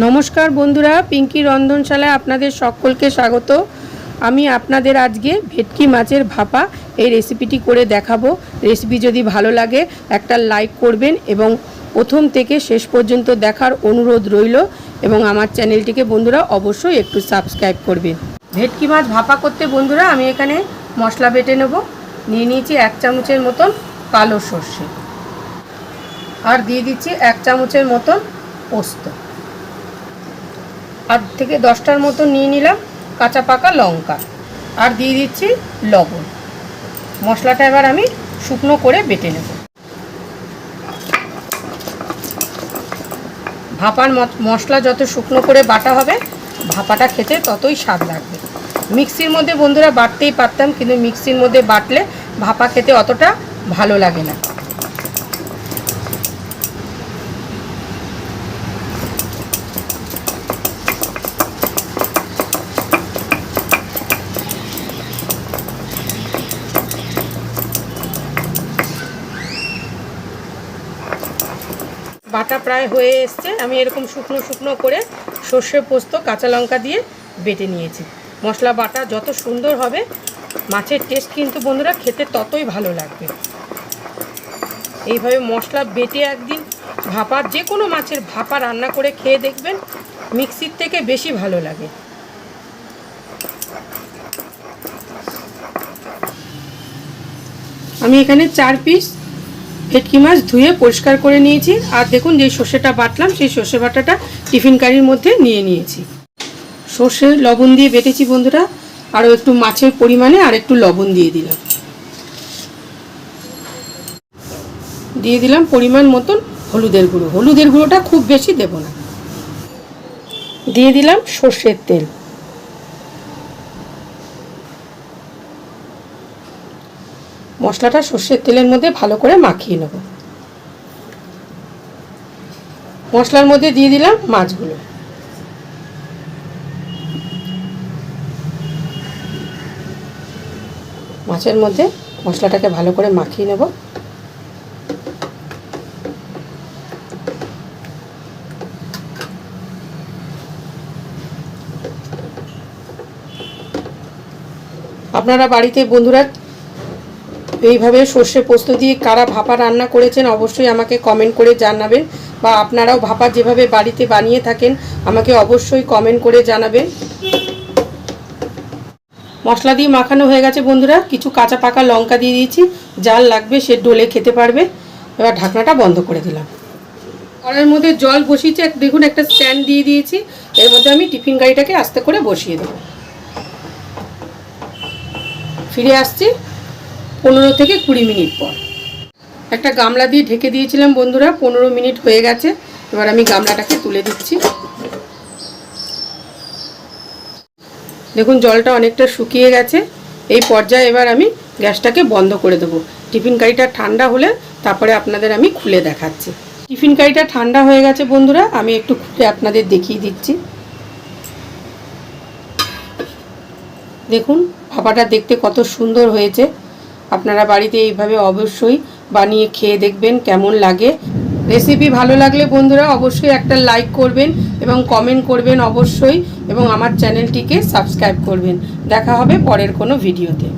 নমস্কার বন্ধুরা, পিঙ্কি রন্ধনশালায় আপনাদের সকলকে স্বাগত। আমি আপনাদের আজকে ভেটকি মাছের ভাপা এই রেসিপিটি করে দেখাবো। রেসিপি যদি ভালো লাগে, একটা লাইক করবেন এবং প্রথম থেকে শেষ পর্যন্ত দেখার অনুরোধ রইল এবং আমার চ্যানেলটিকে বন্ধুরা অবশ্যই একটু সাবস্ক্রাইব করবেন। ভেটকি মাছ ভাপা করতে বন্ধুরা, আমি এখানে মশলা বেটে নেব। নিয়ে নিয়েছি এক চামচের মতন কালো সর্ষে। আর দিয়ে দিচ্ছি এক চামচের মতন পোস্ত। আট থেকে দশটার মতো নিয়ে নিলাম কাঁচা পাকা লঙ্কা। আর দিয়ে দিচ্ছি লবণ। মশলাটা এবার আমি শুকনো করে বেটে নেব। ভাপার মশলা যত শুকনো করে বাটা হবে, ভাপাটা খেতে ততই স্বাদ লাগবে। মিক্সির মধ্যে বন্ধুরা বাটতেই পারতাম, কিন্তু মিক্সির মধ্যে বাটলে ভাপা খেতে অতটা ভালো লাগে না। বাটা প্রায় হয়ে এসছে। আমি এরকম শুকনো শুকনো করে সর্ষে পোস্ত, কাঁচা লঙ্কা দিয়ে বেটে নিয়েছি। মশলা বাটা যত সুন্দর হবে, মাছের টেস্ট কিন্তু বন্ধুরা খেতে ততই ভালো লাগবে। এইভাবে মশলা বেটে একদিন ভাপা যে কোনো মাছের ভাপা রান্না করে খেয়ে দেখবেন, মিক্সির থেকে বেশি ভালো লাগে। আমি এখানে চার পিস ভেটকি মাছ ধুয়ে পরিষ্কার করে নিয়েছি। আর দেখুন যে সর্ষেটা বাটলাম, সেই সর্ষে বাটাটা টিফিন কারির মধ্যে নিয়ে নিয়েছি। সর্ষে লবণ দিয়ে বেটেছি বন্ধুরা। আরও একটু মাছের পরিমাণে আর একটু লবণ দিয়ে দিলাম। দিয়ে দিলাম পরিমাণ মতন হলুদের গুঁড়ো। হলুদের গুঁড়োটা খুব বেশি দেব না। দিয়ে দিলাম সর্ষের তেল। মশলাটা সর্ষের তেলের মধ্যে ভালো করে মাখিয়ে নেব। মশলার মধ্যে দিয়ে দিলাম মাছগুলো। মাছের মধ্যে মশলাটাকে ভালো করে মাখিয়ে নেব। আপনারা বাড়িতে বন্ধুরা এইভাবে সর্ষে পোস্ত দিয়ে কারা ভাপা রান্না করেছেন অবশ্যই আমাকে কমেন্ট করে জানাবেন বা আপনারাও ভাপা যেভাবে বাড়িতে বানিয়ে থাকেন আমাকে অবশ্যই কমেন্ট করে জানাবেন। মশলা দিয়ে মাখানো হয়ে গেছে বন্ধুরা, কিছু কাঁচা পাকা লঙ্কা দিয়ে দিয়েছি, জাল লাগবে সে ডোলে খেতে পারবে। এবার ঢাকনাটা বন্ধ করে দিলাম। কড়াইয়ের মধ্যে জল বসিয়েছি দেখুন একটা স্ট্যান্ড দিয়ে দিয়েছি, এর মধ্যে আমি টিফিন গাড়িটাকে আস্তে করে বসিয়ে দেবো। ফিরে আসছি। পনেরো থেকে কুড়ি মিনিট পর। একটা গামলা দিয়ে ঢেকে দিয়েছিলাম বন্ধুরা, পনেরো মিনিট হয়ে গেছে। এবার আমি গামলাটাকে তুলে দিচ্ছি। দেখুন, জলটা অনেকটা শুকিয়ে গেছে। এই পর্যায়ে এবার আমি গ্যাসটাকে বন্ধ করে দেবো। টিফিন কারিটা ঠান্ডা হলে তারপরে আপনাদের আমি খুলে দেখাচ্ছি। টিফিন কারিটা ঠান্ডা হয়ে গেছে বন্ধুরা, আমি একটু খুলে আপনাদের দেখিয়ে দিচ্ছি। দেখুন, ভাপাটা দেখতে কত সুন্দর হয়েছে। আপনারা বাড়িতে এইভাবে অবশ্যই বানিয়ে খেয়ে দেখবেন কেমন লাগে। রেসিপি ভালো লাগলে বন্ধুরা অবশ্যই একটা লাইক করবেন এবং কমেন্ট করবেন অবশ্যই এবং আমার চ্যানেলটিকে সাবস্ক্রাইব করবেন। দেখা হবে পরের কোনো ভিডিওতে